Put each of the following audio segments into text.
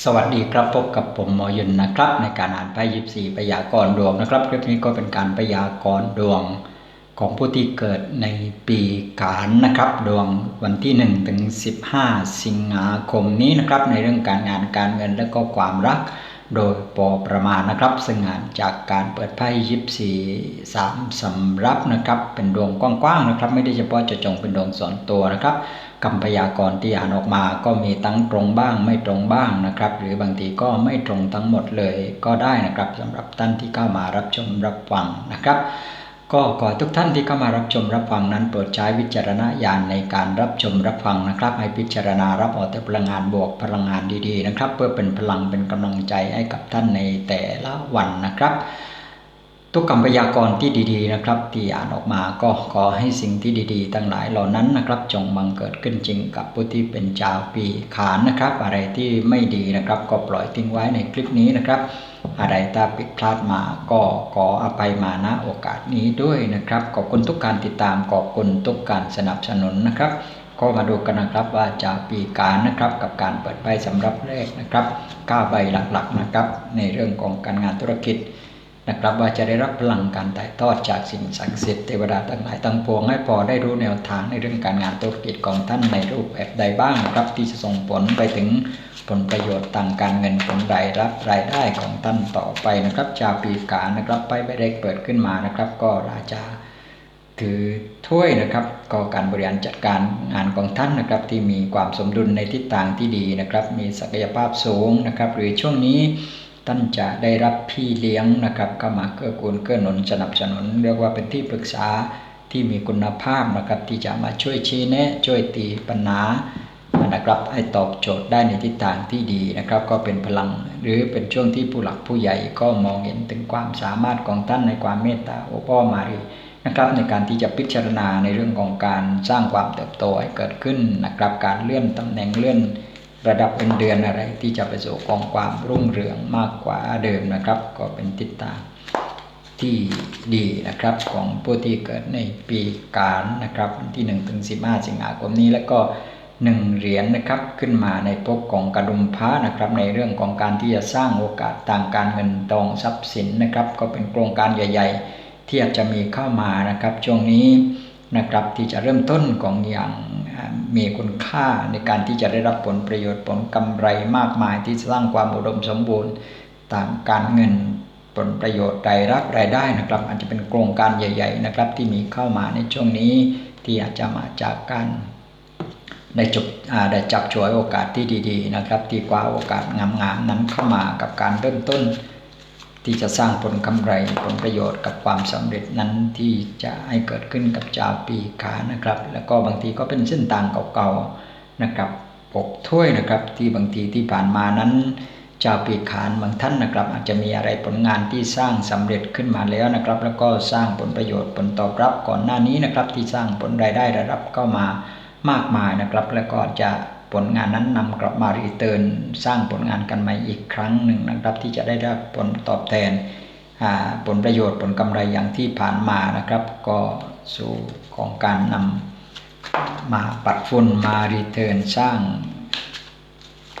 สวัสดีครับพบกับผมหมอยุนนะครับ ในการอ่านไพ่ยิบสี่พยากรณ์ดวงนะครับ คลิปนี้ก็เป็นการพยากรณ์ดวงของผู้ที่เกิดในปีขานนะครับ ดวงวันที่ 1 ถึง 15 สิงหาคมนี้นะครับ ในเรื่องการงานการเงินและก็ความรัก โดยปอประมาณนะครับ ซึ่งงานจากการเปิดไพ่ยิบสี่สามสำรับนะครับ เป็นดวงกว้างๆนะครับ ไม่ได้เฉพาะจะจงเป็นดวงส่วนตัวนะครับ คำพยากรณ์ที่อ่านออกมาก็มีตั้งตรงบ้างไม่ตรงบ้างนะครับ หรือบางทีก็ไม่ตรงทั้งหมดเลยก็ได้นะครับสำหรับท่านที่เข้ามารับชมรับฟังนะครับ ก็ขอทุกท่านที่เข้ามารับชมรับฟังนั้นโปรดใช้วิจารณญาณในการรับชมรับฟังนะครับ ให้พิจารณารับเอาแต่พลังงานบวกพลังงานดีๆนะครับ เพื่อเป็นพลังเป็นกำลังใจให้กับท่านในแต่ละวันนะครับ ทุกคำพยากรณ์ที่ดีๆนะครับ ที่อ่านออกมาก็ขอให้สิ่งที่ดีๆ ทั้งหลายเหล่านั้นนะครับ จงบังเกิดขึ้นจริงกับผู้ที่เป็นชาวปีขานนะครับ อะไรที่ไม่ดีนะครับ ก็ปล่อยทิ้งไว้ในคลิปนี้นะครับ อะไรถ้าผิดพลาดมาก็ขออภัยมาณโอกาสนี้ด้วยนะครับ ขอบคุณทุกการติดตามขอบคุณทุกการสนับสนุนนะครับ ก็มาดูกันนะครับว่าจะปีการนะครับ กับการเปิดใบสำรับแรกนะครับ9ใบหลักๆนะครับ ในเรื่องของการงานธุรกิจ นะครับว่าจะได้รับพลังการถ่ายทอดจากสิ่งศักดิ์สิทธิ์เทวดาทั้งหลายทั้งปวงให้พอได้รู้แนวทางในเรื่องการงานธุรกิจของท่านในรูปแบบใดบ้างนะครับที่จะส่งผลไปถึงผลประโยชน์ทางการเงินผลรายรับรายได้ของท่านต่อไปนะครับชาวปีกานะครับไปใบเล็กเปิดขึ้นมานะครับ ก็ราชาถือถ้วยนะครับก็การบริหารจัดการงานของท่านนะครับที่มีความสมดุลในทิศทางที่ดีนะครับ มีศักยภาพสูงนะครับ หรือช่วงนี้ ท่านจะได้รับพี่เลี้ยงนะครับเข้ามาเกื้อกูลเกื้อหนุนสนับสนุน เรียกว่าเป็นที่ปรึกษาที่มีคุณภาพนะครับที่จะมาช่วยชี้แนะ ช่วยตีปัญหานะครับให้ตอบโจทย์ได้ในทิศทางที่ดีนะครับ ก็เป็นพลังหรือเป็นช่วงที่ผู้หลักผู้ใหญ่ก็มองเห็นถึงความสามารถของท่านในความเมตตาโอป้อมารีนะครับในการที่จะพิจารณาในเรื่องของการสร้างความเติบโตให้เกิดขึ้นนะครับการเลื่อนตำแหน่งเลื่อน ระดับเป็นเดือนอะไร ที่จะไปสู่กองความรุ่งเรืองมากกว่าเดิมนะครับ ก็เป็นทิศทางที่ดีนะครับของผู้ที่เกิดในปีการนะครับที่1ถึง15 สิงหาคมนี้แล้วก็หนึ่งเหรียญนนะครับขึ้นมาในภพของกระดุมพระนะครับ ในเรื่องของการที่จะสร้างโอกาสทางการเงินทองทรัพย์สินนะครับ ก็เป็นโครงการใหญ่ ๆ ที่อาจจะมีเข้ามานะครับ ช่วงนี้ นะครับที่จะเริ่มต้นของอย่างมีคุณค่าในการที่จะได้รับผลประโยชน์ผลกำไรมากมายที่สร้างความอุดมสมบูรณ์ตามการเงินผลประโยชน์รายรับรายได้นะครับ อาจจะเป็นโครงการใหญ่ ๆ นะครับ ที่มีเข้ามาในช่วงนี้ที่อาจจะมาจากการได้จบได้จับฉวยโอกาสที่ดี ๆ นะครับ ที่กว่าโอกาสงามๆนั้นเข้ามากับการเริ่มต้น ที่จะสร้างผลกำไรผลประโยชน์กับความสำเร็จนั้นที่จะให้เกิดขึ้นกับชาวปีขานะครับ แล้วก็บางทีก็เป็นเส้นทางเก่าๆนะครับปกถ้วยนะครับที่บางทีที่ผ่านมานั้นชาวปีขานบางท่านนะครับ อาจจะมีอะไรผลงานที่สร้างสำเร็จขึ้นมาแล้วนะครับ แล้วก็สร้างผลประโยชน์ผลตอบรับก่อนหน้านี้นะครับ ที่สร้างผลรายได้ระดับเข้ามามากมายนะครับ แล้วก็จะ ผลงานนั้นนำกลับมารีเติร์นสร้างผลงานกันใหม่อีกครั้งหนึ่งนะครับ ที่จะได้รับผลตอบแทนผลประโยชน์ผลกำไรอย่างที่ผ่านมานะครับ ก็สู่ของการนำมาปัดฝุ่นมารีเทิร์นสร้าง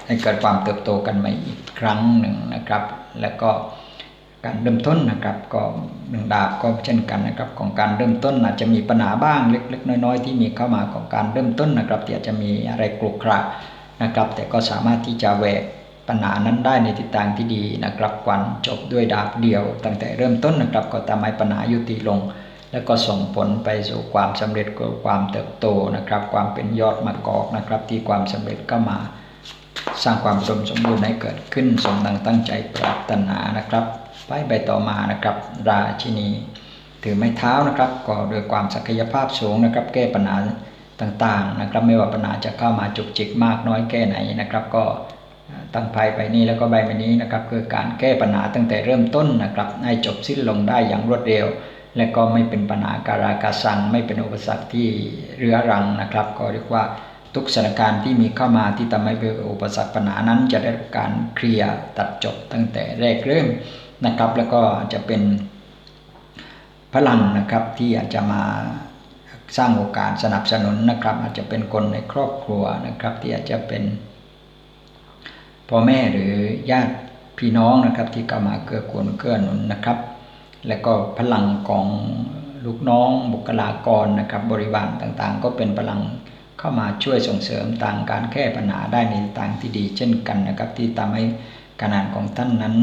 ให้เกิดความเติบโตกันใหม่อีกครั้งหนึ่งนะครับ แล้วก็ การเริ่มต้นนะครับก็หนึ่งดาบก็เช่นกันนะครับของการเริ่มต้นอาจจะมีปัญหาบ้างเล็ก ๆ น้อยๆ ที่มีเข้ามาของการเริ่มต้นนะครับที่อาจจะมีอะไรกลุกคระนะครับ แต่ก็สามารถที่จะแหวกปัญหานั้นได้ในทิศทางที่ดีนะครับกวันจบด้วยดาบเดียว ตั้งแต่เริ่มต้นนะครับก็ทำให้ปัญหายุติลง แล้วก็ส่งผลไปสู่ความสำเร็จกับความเติบโตนะครับ ความเป็นยอดมะกอกนะครับ ที่ความสำเร็จก็มา สร้างความสมสมบูรณ์ให้เกิดขึ้นสมดังตั้งใจปรารถนานะครับ ไปใบต่อมานะครับ ราชินี ถือไม้เท้านะครับ ก็โดยความศักยภาพสูงนะครับ แก้ปัญหาต่างๆนะครับ ไม่ว่าปัญหาจะเข้ามาจุกจิกมากน้อยแค่ไหนนะครับ ก็ตั้งไพ่ใบนี้แล้วก็ใบนี้นะครับคือการแก้ปัญหาตั้งแต่เริ่มต้นนะครับ ให้จบสิ้นลงได้อย่างรวดเร็ว และก็ไม่เป็นปัญหาการากาสัง ไม่เป็นอุปสรรคที่เรื้อรังนะครับ ก็เรียกว่าทุกสถานการณ์ที่มีเข้ามาที่ทำให้เป็นอุปสรรคปัญหานั้น จะได้การเคลียร์ตัดจบตั้งแต่แรกเริ่ม นะครับ แล้วก็จะเป็นพลังนะครับที่อาจจะมาสร้างโอกาสสนับสนุนนะครับ อาจจะเป็นคนในครอบครัวนะครับ ที่อาจจะเป็นพ่อแม่หรือญาติพี่น้องนะครับ ที่เข้ามาเกื้อกูลเกื้อหนุนนะครับ และก็พลังของลูกน้องบุคลากรนะครับ บริวารต่างๆ ก็เป็นพลังเข้ามาช่วยส่งเสริมต่างการแก้ปัญหาได้ในทางที่ดี เช่นกันนะครับ ที่ทำให้ การงานของท่านนั้น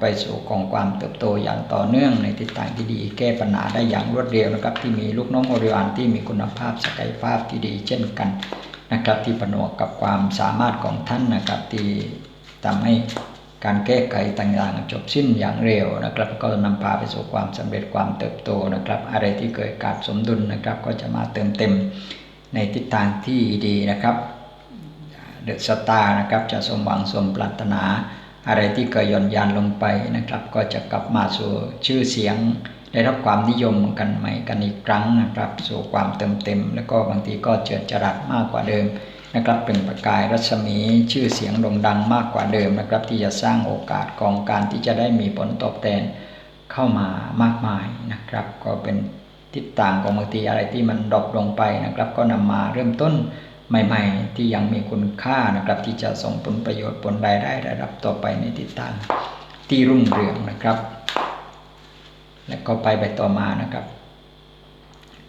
ไปสู่ของความเติบโตอย่างต่อเนื่องในทิศทางที่ดี แก้ปัญหาได้อย่างรวดเร็วนะครับ ที่มีลูกน้องบริวารที่มีคุณภาพศักยภาพที่ดี เช่นกันนะครับ ที่ผนวกกับความสามารถของท่านนะครับที่ทำให้การแก้ไขต่างๆจบสิ้นอย่างเร็วนะครับ ก็นำพาไปสู่ความสำเร็จความเติบโตนะครับ อะไรที่เกิดการสมดุลนะครับ ก็จะมาเติมเต็มในทิศทางที่ดีนะครับเดอะสตาร์นะครับจะสมหวังสมปรารถนา อะไรที่เคยย่อนยานลงไปนะครับ ก็จะกลับมาสู่ชื่อเสียง ได้รับความนิยมกันใหม่กันอีกครั้งนะครับ สู่ความเติมเต็ม แล้วก็บางทีก็เจิดจรัสมากกว่าเดิมนะครับเป็นประกายรัศมีชื่อเสียงโด่งดังมากกว่าเดิมนะครับ ที่จะสร้างโอกาสของการที่จะได้มีผลตอบแทนเข้ามามากมายนะครับ ก็เป็นทิศทางของบางทีอะไรที่มันดรอปลงไปนะครับ ก็นำมาเริ่มต้น ใหม่ ๆ ที่ยังมีคุณค่านะครับ ที่จะส่งผลประโยชน์ผลรายได้ระดับต่อไปในทิศทางที่รุ่งเรืองนะครับ และก็ไปไปต่อมานะครับ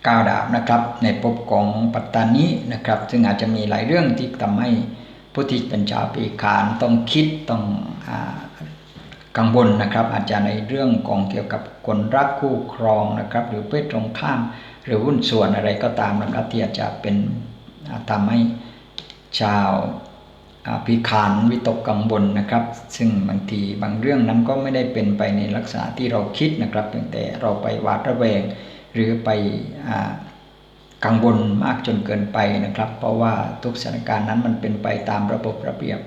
ก้าวดาบนะครับ ในภพของปัตตานีนะครับ ซึ่งอาจจะมีหลายเรื่องที่ทำให้ผู้ที่เป็นชาวปีขานต้องคิดต้องอกังวลนะครับ อาจจะในเรื่องของเกี่ยวกับคนรักคู่ครองนะครับ หรือเพศตรงข้าม หรือหุ้นส่วนอะไรก็ตามนะครับที่อาจจะเป็น ทำให้ชาวพิขานวิตกกังวลนะครับ ซึ่งบางทีบางเรื่องนั้นก็ไม่ได้เป็นไปในลักษณะที่เราคิดนะครับเพียงแต่เราไปวาดระแวง หรือไปกังวลมากจนเกินไปนะครับ เพราะว่าทุกสถานการณ์นั้นมันเป็นไปตามระบบระเบียบ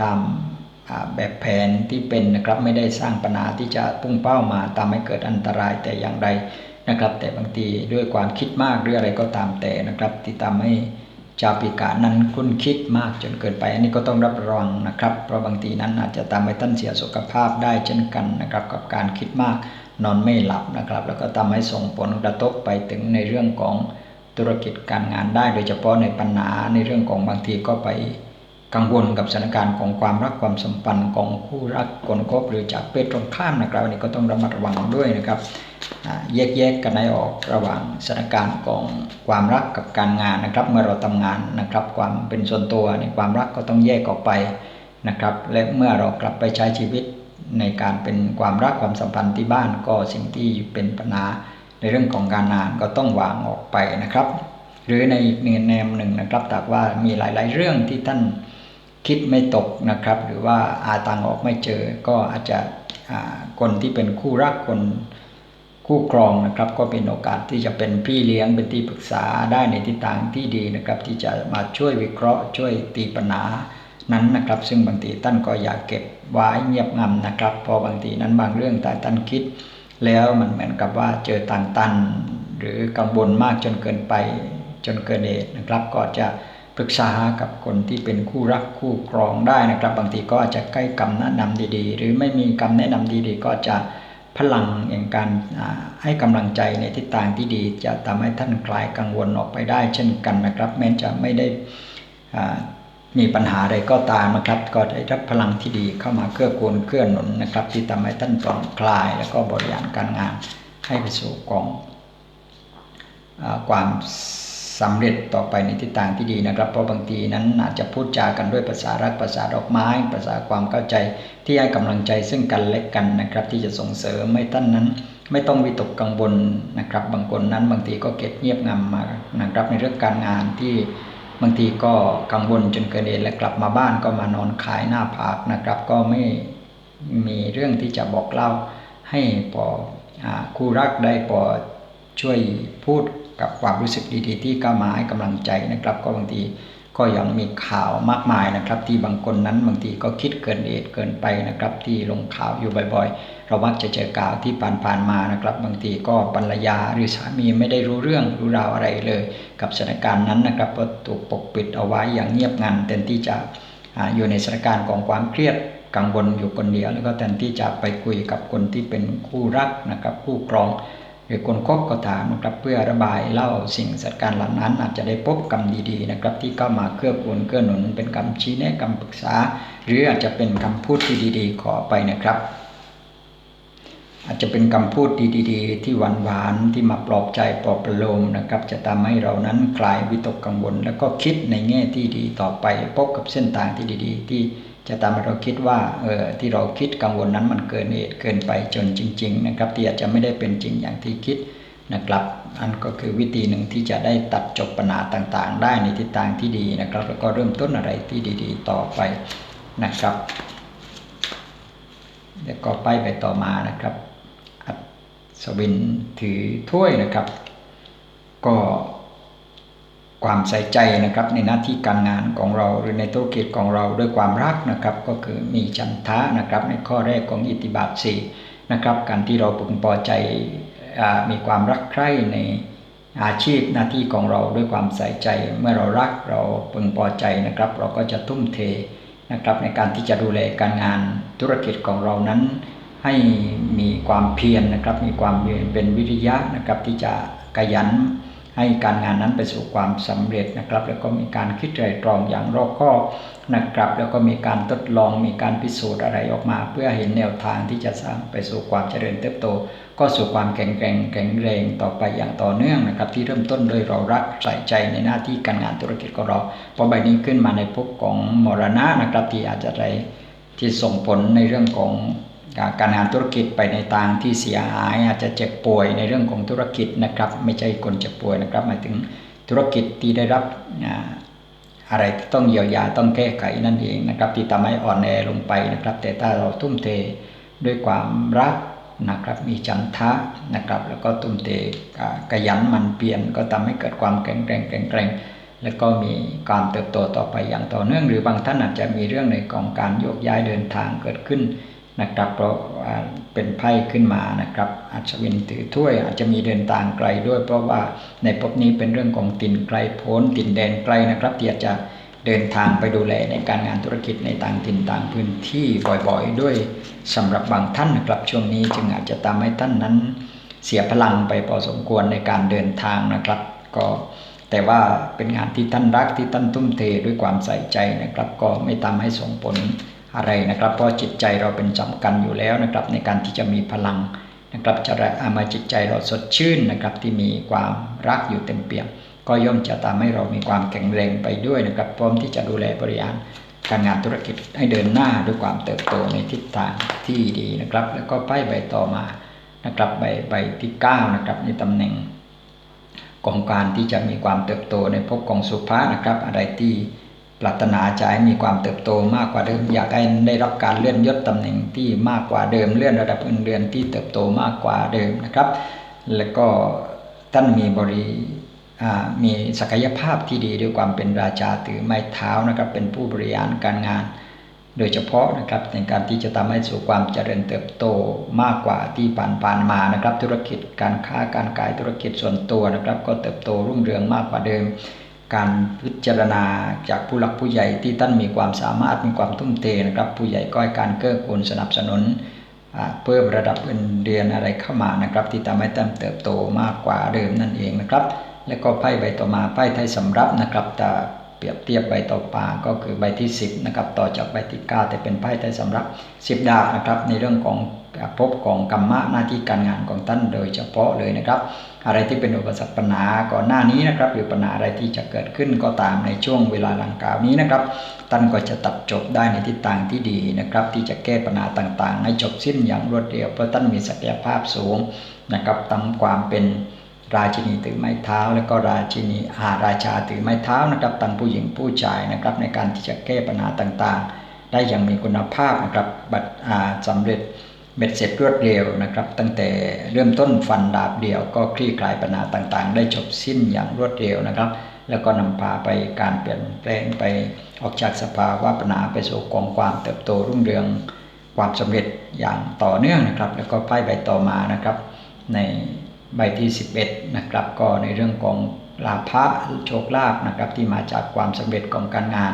ตามแบบแผนที่เป็นนะครับไม่ได้สร้างปัญหาที่จะพุ่งเป้ามาทำให้เกิดอันตรายแต่อย่างใดนะครับ แต่บางทีด้วยความคิดมากหรืออะไรก็ตามแต่นะครับ ที่ทำให้ ชาวปีกานั้นคุ้นคิดมากจนเกินไป อันนี้ก็ต้องรับระวังนะครับ เพราะบางทีนั้นอาจจะทำให้ท่านเสียสุขภาพได้เช่นกันนะครับ กับการคิดมากนอนไม่หลับนะครับ แล้วก็ทำให้ส่งผลกระทบไปถึงในเรื่องของธุรกิจการงานได้ โดยเฉพาะในปัญหาในเรื่องของบางทีก็ไปกังวลกับสถานการณ์ของความรักความสัมพันธ์ของคู่รักคนคบหรือจากเพศตรงข้ามนะครับอันนี้ก็ต้องระมัดระวังด้วยนะครับ แยกแยกกันให้ออกระหว่างสถานการณ์ของความรักกับการงานนะครับ เมื่อเราทำงานนะครับ ความเป็นส่วนตัวในความรักก็ต้องแยกออกไปนะครับ และเมื่อเรากลับไปใช้ชีวิตในการเป็นความรักความสัมพันธ์ที่บ้านก็สิ่งที่เป็นปัญหาในเรื่องของการงานก็ต้องวางออกไปนะครับ หรือในอีกแนวหนึ่งนะครับแต่ว่ามีหลาย ๆ เรื่องที่ท่านคิดไม่ตกนะครับ หรือว่าอาตังออกไม่เจอก็อาจจะคนที่เป็นคู่รักคน คู่ครองนะครับ ก็เป็นโอกาสที่จะเป็นพี่เลี้ยงเป็นที่ปรึกษาได้ในทิศทางที่ดีนะครับ ที่จะมาช่วยวิเคราะห์ ช่วยตีปัญหานั้นนะครับ ซึ่งบางทีท่านก็อยากเก็บไว้เงียบงำนะครับ พอบางทีนั้นบางเรื่องแต่ท่านคิด แล้วมันเหมือนกับว่าเจอต่างตัน หรือกังวลมากจนเกินไปจนเกินเหตุนะครับ ก็จะปรึกษากับคนที่เป็นคู่รักคู่ครองได้นะครับ บางทีก็อาจจะใกล้คำแนะนำดีๆ หรือไม่มีคำแนะนำดีๆ ก็จะ พลังแห่งการให้กำลังใจในทิศทางที่ดี จะทำให้ท่านคลายกังวลออกไปได้ เช่นกันนะครับ แม้จะไม่ได้มีปัญหาใดก็ตามนะครับ ก็ได้รับพลังที่ดีเข้ามาเกื้อกูลเกื้อหนุนนะครับ ที่ทำให้ท่านปลอดคลาย แล้วก็บริหารการงานให้ไปสู่กองความสำเร็จต่อไปในทิศทางที่ดีนะครับ เพราะบางทีนั้นอาจจะพูดจากันด้วยภาษารักภาษาดอกไม้ ภาษาความเข้าใจ ที่ให้กำลังใจซึ่งกันและกันนะครับ ที่จะส่งเสริมให้ท่านนั้น ไม่ต้องวิตกกังวลนะครับ บางคนนั้นบางทีก็เก็บเงียบงำมานะครับในเรื่องการงานที่บางทีก็กังวลจนเกินเหตุและกลับมาบ้านก็มานอนขายหน้าผากนะครับ ก็ไม่มีเรื่องที่จะบอกเล่าให้พอคู่รักได้พอช่วยพูดกับความรู้สึกดีๆ ที่ก็มาให้กำลังใจนะครับ ก็บางที ก็ยังมีข่าวมากมายนะครับ ที่บางคนนั้นบางทีก็คิดเกินเหตุเกินไปนะครับ ที่ลงข่าวอยู่บ่อยๆ เรามักจะเจอข่าวที่ผ่านๆมานะครับ บางทีก็ภรรยาหรือสามีไม่ได้รู้เรื่องรู้ราวอะไรเลย กับสถานการณ์นั้นนะครับก็ถูกปกปิดเอาไว้อย่างเงียบงันแทนที่จะอยู่ในสถานการณ์ของความเครียดกังวลอยู่คนเดียว แล้วก็แทนที่จะไปคุยกับคนที่เป็นคู่รักนะครับ คู่ครอง หรือคนคบก็ตามนะครับเพื่อระบายเล่าสิ่งสัตว์การเหล่านั้น อาจจะได้พบกรรมดีๆนะครับ ที่เข้ามาเครือกูลเกื้อหนุนเป็นคำชี้แนะคำปรึกษา หรืออาจจะเป็นคำพูดที่ดี ๆ ขอไปนะครับ อาจจะเป็นคำพูดดีๆ ที่หวานๆที่มาปลอบใจปลอบประโลมนะครับ จะทำให้เรานั้นคลายวิตกกังวล แล้วก็คิดในแง่ที่ดีต่อไปพบกับเส้นทางที่ดี ๆ ที่ จะทำให้เราคิดว่าเออที่เราคิดกังวลนั้นมันเกินเหตุเกินไปจนจริง ๆ นะครับ ที่อาจจะไม่ได้เป็นจริงอย่างที่คิดนะครับอันก็คือวิธีหนึ่งที่จะได้ตัดจบปัญหาต่างๆ ได้ในทิศทางที่ดีนะครับ แล้วก็เริ่มต้นอะไรที่ดี ๆ ต่อไปนะครับแล้วก็ไปไปต่อมานะครับอัศวินถือถ้วยนะครับ ก็ ความใส่ใจนะครับในหน้าที่การงานของเราหรือในธุรกิจของเราด้วยความรักนะครับก็คือมีฉันทะนะครับในข้อแรกของอิทธิบาทสี่นะครับการที่เราพึงพอใจมีความรักใคร่ในอาชีพหน้าที่ของเราด้วยความใส่ใจ เมื่อเรารักเราพึงพอใจนะครับ เราก็จะทุ่มเทนะครับในการที่จะดูแลการงานธุรกิจของเรานั้น ให้มีความเพียรนนะครับ มีความเป็นวิริยะนะครับที่จะขยัน ให้การงานนั้นไปสู่ความสำเร็จนะครับ แล้วก็มีการคิดไตรตรองอย่างรอบคอบนะครับ แล้วก็มีการทดลองมีการพิสูจน์อะไรออกมา เพื่อเห็นแนวทางที่จะสร้างไปสู่ความเจริญเติบโต ก็สู่ความแข็งแกร่งแข็งแรงต่อไปอย่างต่อเนื่องนะครับ ที่เริ่มต้นโดยเรารักใส่ใจในหน้าที่การงานธุรกิจของเราพอใบนี้ขึ้นมาในภพของมรณะนะครับที่อาจจะได้ที่ส่งผลในเรื่องของ การงานธุรกิจไปในทางที่เสียหายอาจจะเจ็บป่วยในเรื่องของธุรกิจนะครับ ไม่ใช่คนเจ็บป่วยนะครับหมายถึงธุรกิจที่ได้รับอะไรที่ต้องเยียวยาต้องแก้ไขนั่นเองนะครับ ที่ทำให้อ่อนแอลงไปนะครับ แต่ถ้าเราทุ่มเทด้วยความรักนะครับมีจันทะนะครับ แล้วก็ทุ่มเทกระยันมันเปลี่ยน ก็ทำให้เกิดความแข็งแกร่งแข็งแกร่งแล้วก็มีการเติบโตต่อไปอย่างต่อเนื่อง หรือบางท่านอาจจะมีเรื่องในกองการโยกย้ายเดินทางเกิดขึ้น นะครับ เพราะเป็นไพ่ขึ้นมานะครับอัศวินถือถ้วยอาจจะมีเดินทางไกลด้วย เพราะว่าในภพนี้เป็นเรื่องของตินไกลโพ้นตินแดนไกลนะครับที่อาจจะเดินทางไปดูแลในการงานธุรกิจในต่างถิ่นต่างพื้นที่บ่อยๆ ด้วยสำหรับบางท่านนะครับช่วงนี้จึงอาจจะทำให้ท่านนั้นเสียพลังไปพอสมควรในการเดินทางนะครับ ก็แต่ว่าเป็นงานที่ท่านรักที่ท่านทุ่มเทด้วยความใส่ใจนะครับ ก็ไม่ทำให้ส่งผล อะไรนะครับ เพราะจิตใจเราเป็นสำคัญอยู่แล้วนะครับ ในการที่จะมีพลังนะครับจะอามาจิตใจเราสดชื่นนะครับที่มีความรักอยู่เต็มเปี่ยมก็ย่อมจะทำให้เรามีความแข็งแรงไปด้วยนะครับพร้อมที่จะดูแลบริหารการงานธุรกิจให้เดินหน้าด้วยความเติบโตในทิศทางที่ดีนะครับ แล้วก็ป้ายใบต่อมานะครับใบใบที่9นะครับในตำแหน่งของการที่จะมีความเติบโตในภพของสุภานะครับ อะไรที่ ปรารถนาจะให้มีความเติบโตมากกว่าเดิม อยากให้ได้รับการเลื่อนยศตำแหน่งที่มากกว่าเดิม เลื่อนระดับเงินเดือนที่เติบโตมากกว่าเดิมนะครับ แล้วก็ท่านมีบริมีศักยภาพที่ดีด้วยความเป็นราชาถือไม้เท้านะครับ เป็นผู้บริหารการงาน โดยเฉพาะนะครับในการที่จะทำให้สู่ความเจริญเติบโตมากกว่าที่ผ่านๆมานะครับ ธุรกิจการค้าการขายธุรกิจส่วนตัวนะครับ ก็เติบโตรุ่งเรืองมากกว่าเดิม การพิจารณาจากผู้หลักผู้ใหญ่ที่ท่านมีความสามารถมีความทุ่มเทนะครับ ผู้ใหญ่ก็ให้การเกื้อกูลสนับสนุนเพิ่มระดับเงินเดือนอะไรเข้ามานะครับ ที่ทำให้ท่านเติบโตมากกว่าเดิมนั่นเองนะครับ แล้วก็ไพ่ใบต่อมาไพ่ไทยสำรับนะครับแต่เปรียบเทียบใบต่อมาก็คือใบที่ 10นะครับต่อจากใบที่ 9 แต่เป็นไพ่ไทยสำรับ 10 ดาบนะครับ ในเรื่องของพบของกรรมะหน้าที่การงานของท่านโดยเฉพาะเลยนะครับ อะไรที่เป็นอุปสรรคปัญหาก่อนหน้านี้นะครับ หรือปัญหาอะไรที่จะเกิดขึ้นก็ตามในช่วงเวลาหลังกล่าวนี้นะครับท่านก็จะตัดจบได้ในทิศทางที่ดีนะครับ ที่จะแก้ปัญหาต่างๆ ให้จบสิ้นอย่างรวดเร็วเพราะท่านมีศักยภาพสูงนะครับตั้งความเป็นราชินีถือไม้เท้า และก็ราชินีอาราชาถือไม้เท้านะครับตั้งผู้หญิงผู้ชายนะครับในการที่จะแก้ปัญหาต่างๆ ได้อย่างมีคุณภาพนะครับบัตรสำเร็จ เบ็ดเสร็จรวดเร็วนะครับ ตั้งแต่เริ่มต้นฟันดาบเดียวก็คลี่คลายปัญหาต่างๆ ได้จบสิ้นอย่างรวดเร็วนะครับ แล้วก็นำพาไปการเปลี่ยนแปลงไปออกจากสภาวะปัญหาไปสู่กองความเติบโตรุ่งเรืองความสำเร็จอย่างต่อเนื่องนะครับ แล้วก็ไพ่ใบต่อมานะครับ ในใบที่ 11 นะครับ ก็ในเรื่องของลาภะโชคลาภนะครับที่มาจากความสำเร็จของการงาน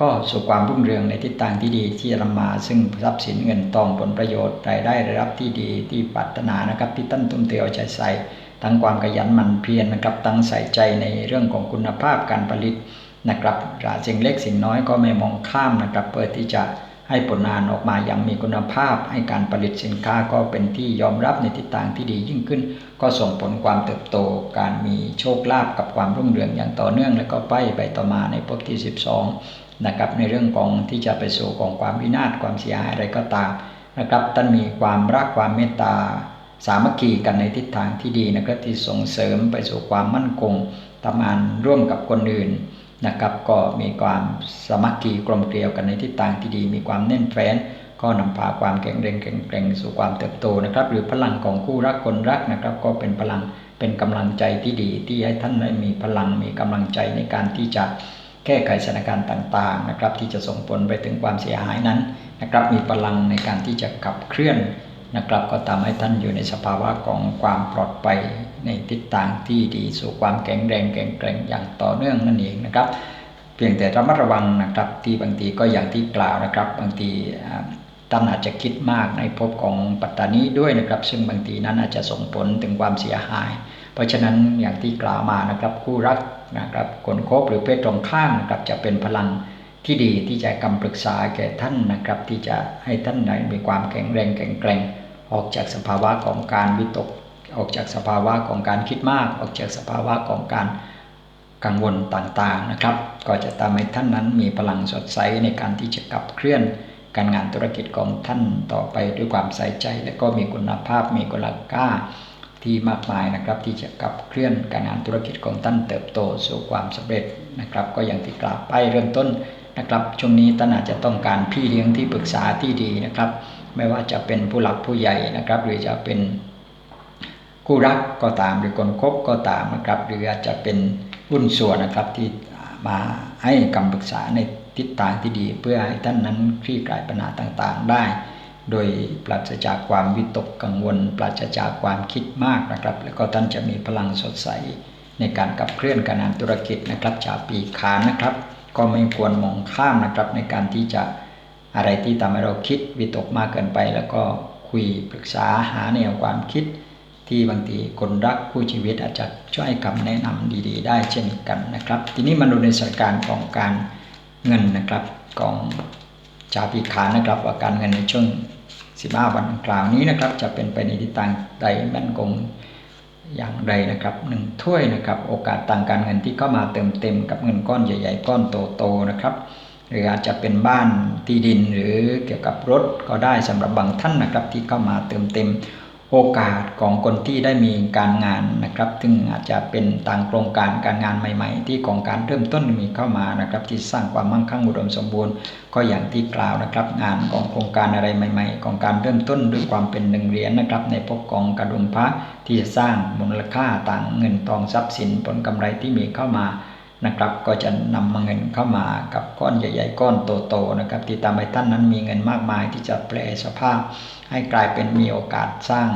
ก็สู่ความรุ่งเรืองในทิศทางที่ดีที่จะนำมา ซึ่งทรัพย์สินเงินทองผลประโยชน์รายได้ได้รับที่ดีที่ปรารถนานะครับที่ตั้นตุ้มเตียวใจใส่ทั้งความขยันหมั่นเพียรนะครับตั้งใส่ใจในเรื่องของคุณภาพการผลิตนะครับสิ่งเล็กสิ่งน้อยก็ไม่มองข้ามนะครับเปิดที่จะให้ผลงานออกมาอย่างมีคุณภาพ ให้การผลิตสินค้าก็เป็นที่ยอมรับในทิศทางที่ดียิ่งขึ้น ก็ส่งผลความเติบโต การมีโชคลาภกับความรุ่งเรืองอย่างต่อเนื่อง และก็ไปไปต่อมาในภพที่ 12 นะครับในเรื่องของที่จะไปสู่ของความวินาศความเสียหายอะไรก็ตามนะครับท่านมีความรักความเมตตาสามัคคีกันในทิศทางที่ดีนะครับที่ส่งเสริมไปสู่ความมั่นคงทำงานร่วมกับคนอื่นนะครับก็มีความสมัคคีกลมเกลียวกันในทิศทางที่ดี มีความแน่นแฟ้น ก็นำพาความแข็งแรงแข็งแกร่งสู่ความเติบโตนะครับ หรือพลังของคู่รักคนรักนะครับ ก็เป็นพลังเป็นกำลังใจที่ดี ที่ให้ท่านได้มีพลังมีกำลังใจในการที่จะ แก้ไขสถานการณ์ต่างๆนะครับที่จะส่งผลไปถึงความเสียหายนั้นนะครับมีพลังในการที่จะขับเคลื่อนนะครับก็ทำให้ท่านอยู่ในสภาวะของความปลอดภัยในทิศทางที่ดีสู่ความแข็งแรงแข็งแกร่งอย่างต่อเนื่องนั่นเองนะครับ เพียงแต่ระมัดระวังนะครับที่บางทีก็อย่างที่กล่าวนะครับ บางทีท่านอาจจะคิดมากในภพของปัตตานีด้วยนะครับ ซึ่งบางทีนั้นอาจจะส่งผลถึงความเสียหาย เพราะฉะนั้นอย่างที่กล่าวมานะครับคู่รัก นะครับคนคบหรือเพศตรงข้ามนะครับจะเป็นพลังที่ดีที่จะคำปรึกษาแก่ท่านนะครับ ที่จะให้ท่านนั้นมีความแข็งแรงแข็งแกร่งออกจากสภาวะของการวิตก ออกจากสภาวะของการคิดมาก ออกจากสภาวะของการกังวลต่างๆนะครับ ก็จะทำให้ท่านนั้นมีพลังสดใสในการที่จะขับเคลื่อนการงานธุรกิจของท่านต่อไปด้วยความใส่ใจ และก็มีคุณภาพมีคุณค่า ที่มากมายนะครับ ที่จะขับเคลื่อนการงานธุรกิจของท่านเติบโตสู่ความสำเร็จนะครับ ก็อย่างที่กล่าวไปเริ่มต้นนะครับช่วงนี้ท่านอาจจะต้องการพี่เลี้ยงที่ปรึกษาที่ดีนะครับ ไม่ว่าจะเป็นผู้หลักผู้ใหญ่นะครับ หรือจะเป็นคู่รักก็ตามหรือคนคบก็ตามนะครับ หรืออาจจะเป็นหุ้นส่วนนะครับที่มาให้คำปรึกษาในทิศทางที่ดี เพื่อให้ท่านนั้นคลี่คลายปัญหาต่างๆ ได้ โดยปราศจากความวิตกกังวล ปราศจากความคิดมากนะครับ แล้วก็ท่านจะมีพลังสดใส ในการกับเคลื่อนการงานธุรกิจนะครับจากปีขานนะครับ ก็ไม่ควรมองข้ามนะครับในการที่จะอะไรที่ทำให้เราคิดวิตกมากเกินไป แล้วก็คุยปรึกษาหาแนวความคิด ที่บางทีคนรักคู่ชีวิตอาจจะช่วยคำแนะนำดี ๆ ได้เช่นกันนะครับ ทีนี้มาดูในสถานการณ์ของการเงินนะครับของชาวปีขานะครับว่าการเงินในช่วง 15 วันกล่าวนี้นะครับ จะเป็นไปในทิศทางใดมั่นคงอย่างไรนะครับหนึ่งถ้วยนะครับ โอกาสต่างการเงินที่เข้ามาเติมเต็มกับเงินก้อนใหญ่ ๆ ก้อนโตๆนะครับ หรืออาจจะเป็นบ้านที่ดินหรือเกี่ยวกับรถก็ได้สำหรับบางท่านนะครับ ที่เข้ามาเติมเต็ม โอกาสของคนที่ได้มีการงานนะครับ ซึ่งอาจจะเป็นต่างโครงการการงานใหม่ ๆ ที่ของการเริ่มต้นมีเข้ามานะครับ ที่สร้างความมั่งคั่งอุดมสมบูรณ์ ก็อย่างที่กล่าวนะครับ งานของโครงการอะไรใหม่ ๆ ของการเริ่มต้นด้วยความเป็นหนึ่งเหรียญนะครับ ในพบกองกระดุมพระที่จะสร้างมูลค่าต่างเงินทองทรัพย์สินผลกำไรที่มีเข้ามา นะครับ ก็จะนำมาเงินเข้ามากับก้อนใหญ่ ๆ ก้อนโตๆนะครับ ที่ทำให้ท่านนั้นมีเงินมากมายที่จะแปลสภาพ ให้กลายเป็นมีโอกาสสร้าง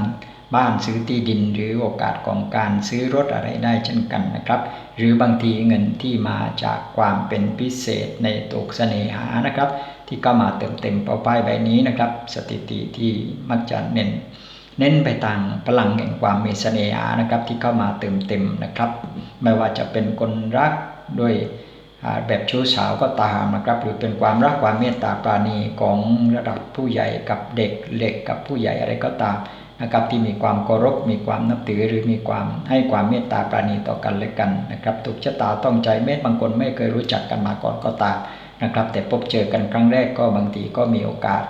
บ้านซื้อที่ดินหรือโอกาสของการซื้อรถอะไรได้เช่นกันนะครับ หรือบางทีเงินที่มาจากความเป็นพิเศษในตกเสน่หานะครับ ที่เข้ามาเติมเต็มเป้าป้ายใบนี้นะครับ สถิติที่มักจะเน้นเน้นไปทางพลังแห่งความมีเสน่หานะครับ ที่เข้ามาเติมเต็มนะครับ ไม่ว่าจะเป็นคนรัก ด้วยแบบชู้สาวก็ตามนะครับ หรือเป็นความรักความเมตตาปราณีของระดับผู้ใหญ่กับเด็กเล็กกับผู้ใหญ่อะไรก็ตามนะครับที่มีความเคารพมีความนับถือหรือมีความให้ความเมตตาปราณีต่อกันและกันนะครับถูกชะตาต้องใจเมตบางคนไม่เคยรู้จักกันมาก่อนก็ตามนะครับ แต่พบเจอกันครั้งแรกก็บางทีก็มีโอกาส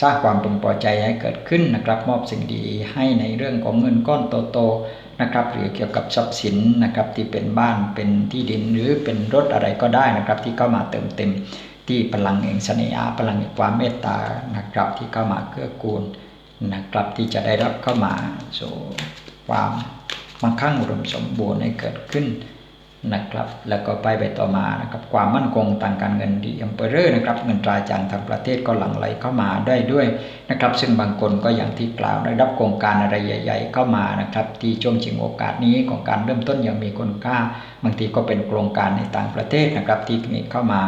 สร้างความพึงพอใจให้เกิดขึ้นนะครับ มอบสิ่งดีให้ในเรื่องของเงินก้อนโตๆ นะครับหรือเกี่ยวกับทรัพย์สินนะครับที่เป็นบ้านเป็นที่ดินหรือเป็นรถอะไรก็ได้นะครับ ที่เข้ามาเติมเต็มที่พลังแห่งเสน่ห์พลังแห่งความเมตตานะครับที่เข้ามาเกื้อกูลนะครับที่จะได้รับเข้ามาสู่ความมั่งคั่งอุดมสมบูรณ์ให้เกิดขึ้น นะครับ แล้วก็ไปไปต่อมานะครับความมั่นคงทางการเงินดีเอ็มเปอร์นะครับเงินตราจากทางประเทศก็หลั่งไหลเข้ามาได้ด้วยนะครับ ซึ่งบางคนก็อย่างที่กล่าวได้รับโครงการอะไรใหญ่ ๆ เข้ามานะครับ ที่ช่วงชิงโอกาสนี้ของการเริ่มต้นยังมีคุณค่าบางทีก็เป็นโครงการในต่างประเทศนะครับที่มีเข้ามา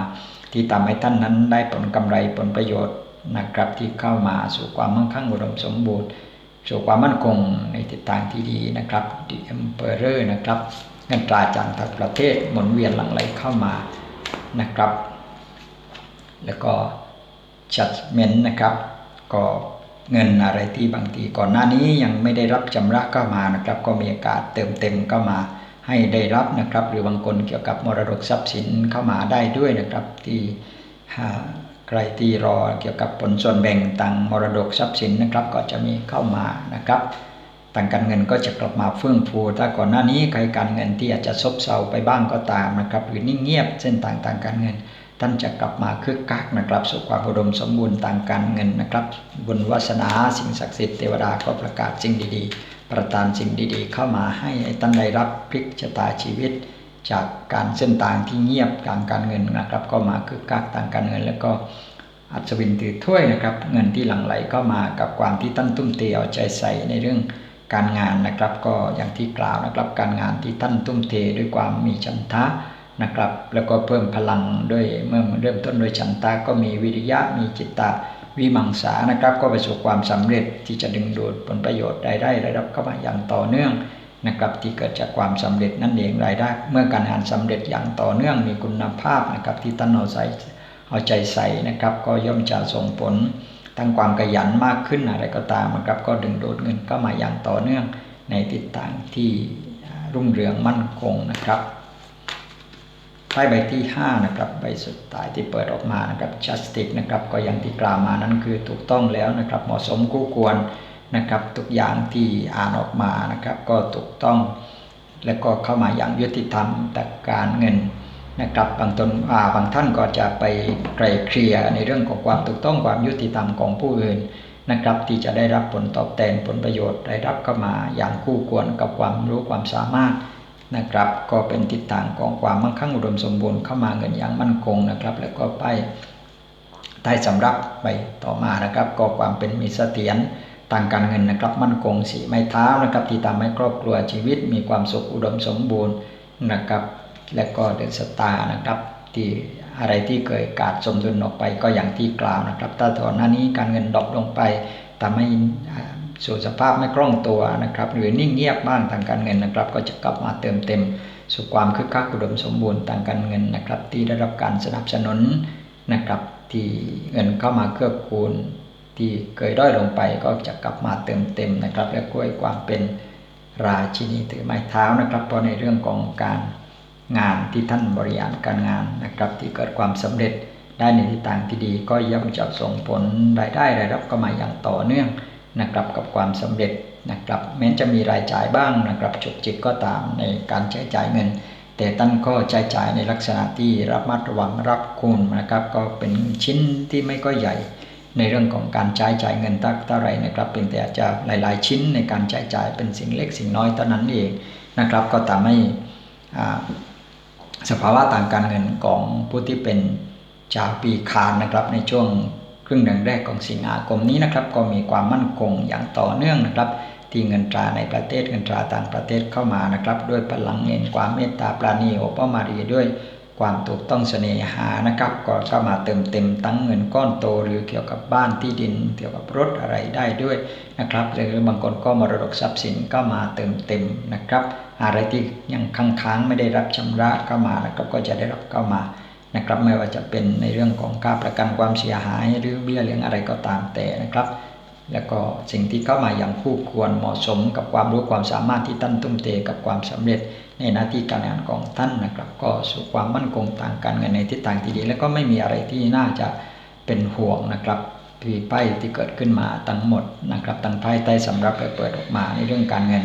ที่ทำให้ท่านนั้นได้ผลกำไรผลประโยชน์นะครับที่เข้ามาสู่ความมั่งคั่งอุดมสมบูรณ์สู่ความมั่นคงในทิศทางที่ดีนะครับดีเอ็มเปอร์นะครับ เงินตราจากต่างประเทศหมุนเวียนหลั่งไหลเข้ามานะครับ แล้วก็ judgment นะครับ ก็เงินอะไรที่บางทีก่อนหน้านี้ยังไม่ได้รับชำระเข้ามานะครับ ก็มีโอกาสเติมเต็มเข้ามาให้ได้รับนะครับ หรือบางคนเกี่ยวกับมรดกทรัพย์สินเข้ามาได้ด้วยนะครับ ที่ใครที่รอเกี่ยวกับผลส่วนแบ่งต่างมรดกทรัพย์สินนะครับ ก็จะมีเข้ามานะครับ ต่างการเงินก็จะกลับมาเฟื่องฟูถ้าก่อนหน้านี้ใครการเงินที่อาจจะซบเซาไปบ้างก็ตามนะครับหรือนิ่งเงียบเส้นต่างต่างการเงิน ท่านจะกลับมาคึกคักนะครับสู่ความอุดมสมบูรณ์ทางการเงินนะครับบุญวาสนาสิ่งศักดิ์สิทธิ์เทวดาก็ประกาศสิ่งดีๆ ประทานสิ่งดีๆ เข้ามาให้ท่านได้รับพลิกชะตาชีวิต จากการเส้นทางที่เงียบทางการเงินนะครับ ก็มาคึกคักทางการเงิน แล้วก็อัศวินถือถ้วยนะครับเงินที่หลั่งไหลเข้ามากับความที่ท่านตุ้มเตเอาใจใส่ในเรื่อง การงานนะครับก็อย่างที่กล่าวนะครับการงานที่ท่านตุ้มเทด้วยความมีฉันทะนะครับแล้วก็เพิ่มพลังด้วยเมื่อเริ่มต้นด้วยฉันทะก็มีวิริยะมีจิตตะวิมังสานะครับ ก็ประสบความสำเร็จที่จะดึงดูดผลประโยชน์ได้ได้ได้รับเข้ามาอย่างต่อเนื่องนะครับที่เกิดจากความสำเร็จนั่นเองรายได้ เมื่อการงานสำเร็จอย่างต่อเนื่องมีคุณภาพนะครับที่ท่านเอาใส่เอาใจใส่นะครับ ก็ย่อมจะส่งผล ทั้งความขยันมากขึ้นอะไรก็ตามนะครับ ก็ดึงดูดเงินเข้ามาอย่างต่อเนื่องในทิศทางที่รุ่งเรืองมั่นคงนะครับไพ่ใบที่5นะครับใบสุดท้ายที่เปิดออกมานะครับจัสติกนะครับก็อย่างที่กล่าวมานั้นคือถูกต้องแล้วนะครับเหมาะสมคู่ควรนะครับทุกอย่างที่อ่านออกมานะครับ ก็ถูกต้อง และก็เข้ามาอย่างยุติธรรมแต่การเงิน นะครับบางตนบางท่านก็จะไปไกลเคลียในเรื่องของความถูกต้องความยุติธรรมของผู้อื่นนะครับ ที่จะได้รับผลตอบแทนผลประโยชน์ได้รับเข้ามาอย่างคู่ควรกับความรู้ความสามารถนะครับ ก็เป็นทิศทางของความมั่งคั่งอุดมสมบูรณ์เข้ามาเงินอย่างมั่นคงนะครับ แล้วก็ไปใต้สำรับไปต่อมานะครับ ก็ความเป็นมีเสถียรทางการเงินนะครับ มั่นคงสีไม้เท้านะครับ ที่ทำให้ครอบครัวชีวิตมีความสุขอุดมสมบูรณ์นะครับ และก็เดือนสตาร์นะครับที่อะไรที่เคยกาดสมดุลออกไปก็อย่างที่กล่าวนะครับ ถ้าตอนหน้านี้การเงินดรอปลงไปทำให้สู่สภาพไม่คล่องตัวนะครับ หรือนิ่งเงียบบ้างทางการเงินนะครับ ก็จะกลับมาเติมเต็ม สู่ความคึกคักอุดมสมบูรณ์ทางการเงินนะครับ ที่ได้รับการสนับสนุนนะครับ ที่เงินเข้ามาเกื้อกูลที่เคยด้อยลงไปก็จะกลับมาเติมเต็มนะครับ และกล้วยความเป็นราชินีถือไม้เท้านะครับเพราะในเรื่องของการ งานที่ท่านบริหารการงานนะครับ ที่เกิดความสำเร็จได้ในทิศทางที่ดีก็ย่อมจะส่งผลรายได้รายรับเข้ามาอย่างต่อเนื่องนะครับกับความสำเร็จนะครับแม้จะมีรายจ่ายบ้างนะครับจุกจิกก็ตามในการใช้จ่ายเงิน แต่ท่านก็ใช้จ่ายในลักษณะที่รับมัดระวังรับคุณนะครับ ก็เป็นชิ้นที่ไม่ก็ใหญ่ในเรื่องของการใช้จ่ายเงินตักเท่าไรนะครับเป็นแต่อาจจะหลาย ๆ ชิ้นในการใช้จ่ายเป็นสิ่งเล็กสิ่งน้อยเท่านั้นเองนะครับ ก็ทำให้ สภาวะทางการเงินของผู้ที่เป็นชาวปีคานนะครับ ในช่วงครึ่งเดือนแรกของสิงหาคมนี้นะครับ ก็มีความมั่นคงอย่างต่อเนื่องนะครับ ที่เงินตราในประเทศเงินตราต่างประเทศเข้ามานะครับ ด้วยพลังเงินความเมตตาปราณีโอปมารีด้วย ความถูกต้องเสน่หานะครับ ก็เข้ามาเติมเต็มตั้งเงินก้อนโต หรือเกี่ยวกับบ้านที่ดิน เกี่ยวกับรถอะไรได้ด้วยนะครับ หรือบางคนก็มรดกทรัพย์สินก็มาเติมเต็มนะครับ อะไรที่ยังค้างๆไม่ได้รับชำระเข้ามานะครับก็จะได้รับเข้ามานะครับไม่ว่าจะเป็นในเรื่องของค่าประกันความเสียหายหรือเบี้ยเลี้ยงอะไรก็ตามแต่นะครับ แล้วก็สิ่งที่เข้ามาอย่างคู่ควรเหมาะสมกับความรู้ความสามารถที่ท่านตุ้มเทกับความสำเร็จ ในหน้าที่การงานของท่านนะครับ ก็สู่ความมั่นคงทางการเงินในทิศทางที่ดี แล้วก็ไม่มีอะไรที่น่าจะเป็นห่วงนะครับที่ไพ่ที่เกิดขึ้นมาทั้งหมดนะครับตั้งไพ่ใต้สำรับไปเปิดออกมาในเรื่องการเงิน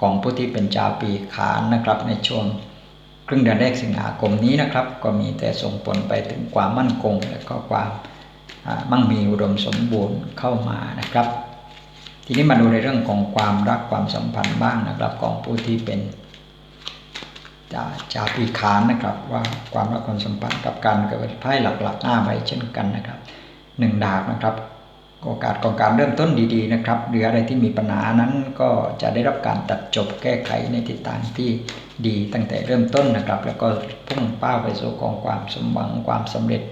ของผู้ที่เป็นชาวปีขานนะครับ ในช่วงครึ่งเดือนแรกสิงหาคมนี้นะครับ ก็มีแต่ส่งผลไปถึงความมั่นคง และก็ความมั่งมีอุดมสมบูรณ์เข้ามานะครับ ทีนี้มาดูในเรื่องของความรักความสัมพันธ์บ้างนะครับของผู้ที่เป็น จาจาปีขานนะครับว่าความรักความสัมพันธ์กับการเกิดไพ่หลักๆหน้าใบเช่นกันนะครับหนึ่งดาบนะครับโอกาสของการเริ่มต้นดีๆนะครับหรืออะไรที่มีปัญหานั้นก็จะได้รับการตัดจบแก้ไขในทิศทางที่ดีตั้งแต่เริ่มต้นนะครับ แล้วก็พุ่งเป้าไปสู่ของความสมหวังความสำเร็จ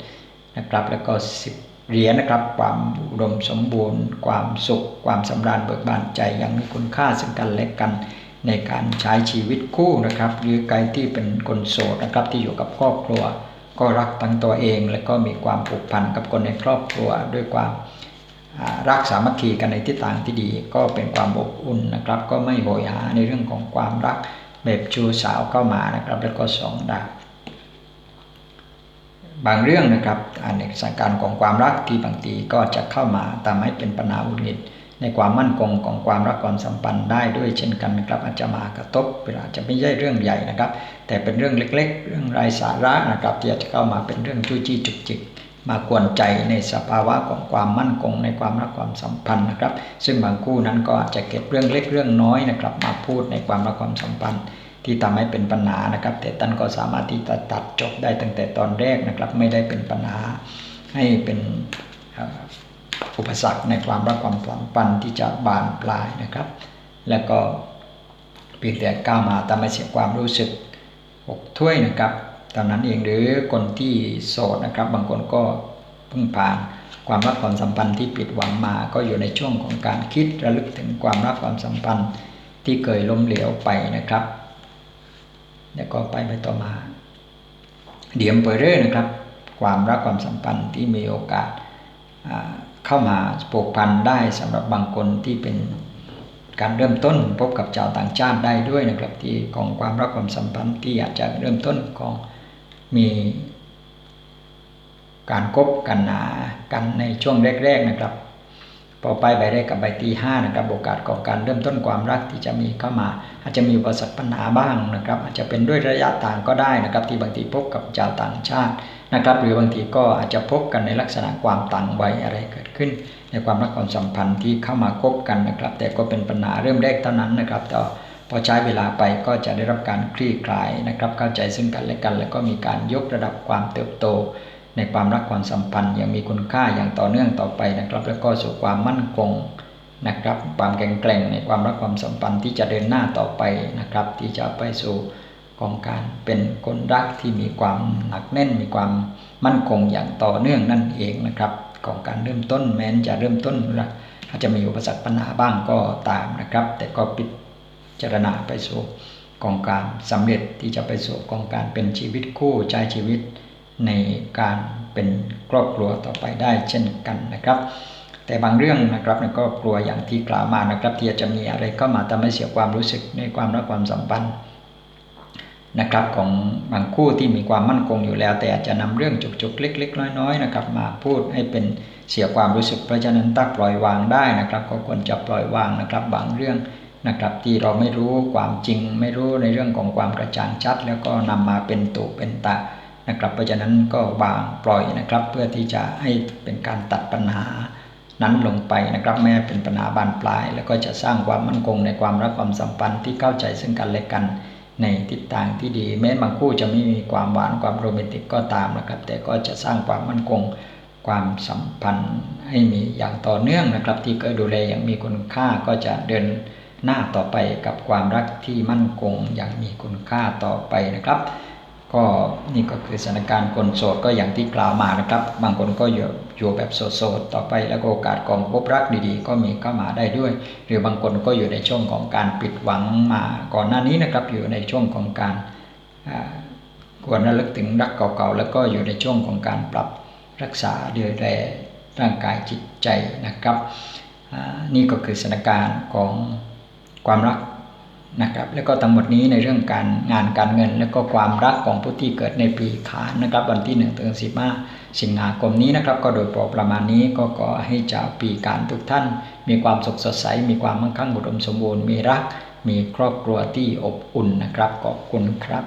นะครับ แล้วก็สิบเหรียญนะครับ ความอุดมสมบูรณ์ ความสุข ความสำราญเบิกบานใจอย่างมีคุณค่าซึ่งกันและกัน ในการใช้ชีวิตคู่นะครับ หรือใครที่เป็นคนโสดนะครับที่อยู่กับครอบครัว ก็รักตั้งตัวเอง และก็มีความผูกพันกับคนในครอบครัว ด้วยความรักสามัคคีกันในทิศทางที่ดี ก็เป็นความอบอุ่นนะครับ ก็ไม่โหยหาในเรื่องของความรักแบบชูสาวเข้ามานะครับ แล้วก็สองดาบบางเรื่องนะครับอันในสถานการณ์ของความรักที่บางทีก็จะเข้ามาทำให้เป็นปัญหาอุดิต ในความมั่นคงของความรักความสัมพันธ์ได้ด้วยเช่นกันนะครับอาจจะมากระทบเวลาจะไม่ใช่เรื่องใหญ่นะครับ แต่เป็นเรื่องเล็ก ๆ เรื่องไร้สาระนะครับที่จจะเข้ามาเป็นเรื่องจู้จี้จุกจิกมากวนใจในสภาวะของความมั่นคงในความรักความสัมพันธ์นะครับ ซึ่งบางคู่นั้นก็อาจจะเก็บเรื่องเล็กเรื่องน้อยนะครับมาพูดในความรักความสัมพันธ์ที่ทำให้เป็นปัญหานะครับ แต่ท่านก็สามารถที่จะตัดจบได้ตั้งแต่ตอนแรกนะครับ ไม่ได้เป็นปัญหาให้เป็น อุปสรรคในความรักความสัมพันธ์ที่จะบานปลายนะครับ แล้วก็เพียงแต่ก้าวมาทำให้เสียความรู้สึกหกถ้วยนะครับตอนนั้นเองหรือคนที่โสดนะครับ บางคนก็เพิ่งผ่านความรักความสัมพันธ์ที่ผิดหวังมา ก็อยู่ในช่วงของการคิดระลึกถึงความรักความสัมพันธ์ที่เคยล้มเหลวไปนะครับ แล้วก็ไปไปต่อมา เดียมเปเร่นะครับ ความรักความสัมพันธ์ที่มีโอกาส เข้ามาปลูกพันได้สำหรับบางคนที่เป็นการเริ่มต้นพบกับชาวต่างชาติได้ด้วยนะครับที่ของความรักความสัมพันธ์ที่อาจจะเริ่มต้นของมีการคบกันหนากันในช่วงแรก ๆนะครับ พอไปใบแรกกับใบที่ห้านะครับโอกาสของการเริ่มต้นความรักที่จะมีเข้ามา อาจจะมีอุปสรรคปัญหาบ้างนะครับ อาจจะเป็นด้วยระยะต่างก็ได้นะครับ ที่บางทีพบกับชาวต่างชาติ นะครับ หรือบางทีก็อาจจะพบกันในลักษณะความต่างวัยอะไรเกิดขึ้น ในความรักความสัมพันธ์ที่เข้ามาคบกันนะครับ แต่ก็เป็นปัญหาเริ่มแรกเท่านั้นนะครับต่อพอใช้เวลาไปก็จะได้รับการคลี่คลายนะครับ เข้าใจซึ่งกันและกัน แล้วก็มีการยกระดับความเติบโต ในความรักความสัมพันธ์อย่างมีคุณค่าอย่างต่อเนื่องต่อไปนะครับ แล้วก็สู่ความมั่นคงนะครับ ความแข็งแกร่งในความรักความสัมพันธ์ที่จะเดินหน้าต่อไปนะครับ ที่จะไปสู่ ของการเป็นคนรักที่มีความหนักแน่นมีความมั่นคงอย่างต่อเนื่องนั่นเองนะครับ ของการเริ่มต้นแม้นจะเริ่มต้นอาจจะมีอุปสรรคปัญหาบ้างก็ตามนะครับ แต่ก็ปิดจารณาไปสู่กองการสำเร็จที่จะไปสู่กองการเป็นชีวิตคู่ใช้ชีวิตในการเป็นครอบครัวต่อไปได้เช่นกันนะครับ แต่บางเรื่องนะครับในครอบครัวอย่างที่กล่าวมานะครับ ที่จะมีอะไรก็มาทำให้เสียความรู้สึกในความรักความสัมพันธ์ นะครับของบางคู่ที่มีความมั่นคงอยู่แล้ว แต่อาจจะนำเรื่องจุกๆเล็ก ๆ น้อยๆนะครับมาพูดให้เป็นเสียความรู้สึกเพราะฉะนั้นถ้าปล่อยวางได้นะครับก็ควรจะปล่อยวางนะครับบางเรื่องนะครับที่เราไม่รู้ความจริงไม่รู้ในเรื่องของความกระจ่างชัด แล้วก็นำมาเป็นตุเป็นตานะครับ เพราะฉะนั้นก็วางปล่อยนะครับ เพื่อที่จะให้เป็นการตัดปัญหานั้นลงไปนะครับแม้เป็นปัญหาบานปลาย แล้วก็จะสร้างความมั่นคงในความรักความสัมพันธ์ที่เข้าใจซึ่งกันและกัน ในทิศทางที่ดี แม้บางคู่จะไม่มีความหวานความโรแมนติกก็ตามนะครับ แต่ก็จะสร้างความมั่นคงความสัมพันธ์ให้มีอย่างต่อเนื่องนะครับ ที่เคยดูแลอย่างมีคุณค่าก็จะเดินหน้าต่อไปกับความรักที่มั่นคงอย่างมีคุณค่าต่อไปนะครับ ก็นี่ก็คือสถานการณ์คนโสดก็อย่างที่กล่าวมานะครับ บางคนก็อยู่อยู่แบบโสดๆต่อไปแล้วโอกาสของพบรักดีๆ ก็มีเข้ามาได้ด้วย หรือบางคนก็อยู่ในช่วงของการปิดหวังมาก่อนหน้านี้นะครับอยู่ในช่วงของการควรระลึกถึงรักเก่าๆแล้วก็อยู่ในช่วงของการปรับรักษาดูแลร่างกายจิตใจนะครับ นี่ก็คือสถานการณ์ของความรัก นะครับแล้วก็ทั้งหมดนี้ในเรื่องการงานการเงิน และก็ความรักของผู้ที่เกิดในปีขานนะครับวันที่1ถึง15 สิงหาคมนี้นะครับ ก็โดยประมาณนี้ก็ขอให้เจ้าปีการทุกท่าน มีความสุขสดใส มีความมั่งคั่งบุดมสมบูรณ์มีรัก มีครอบครัวที่อบอุ่นนะครับขอบคุณครับ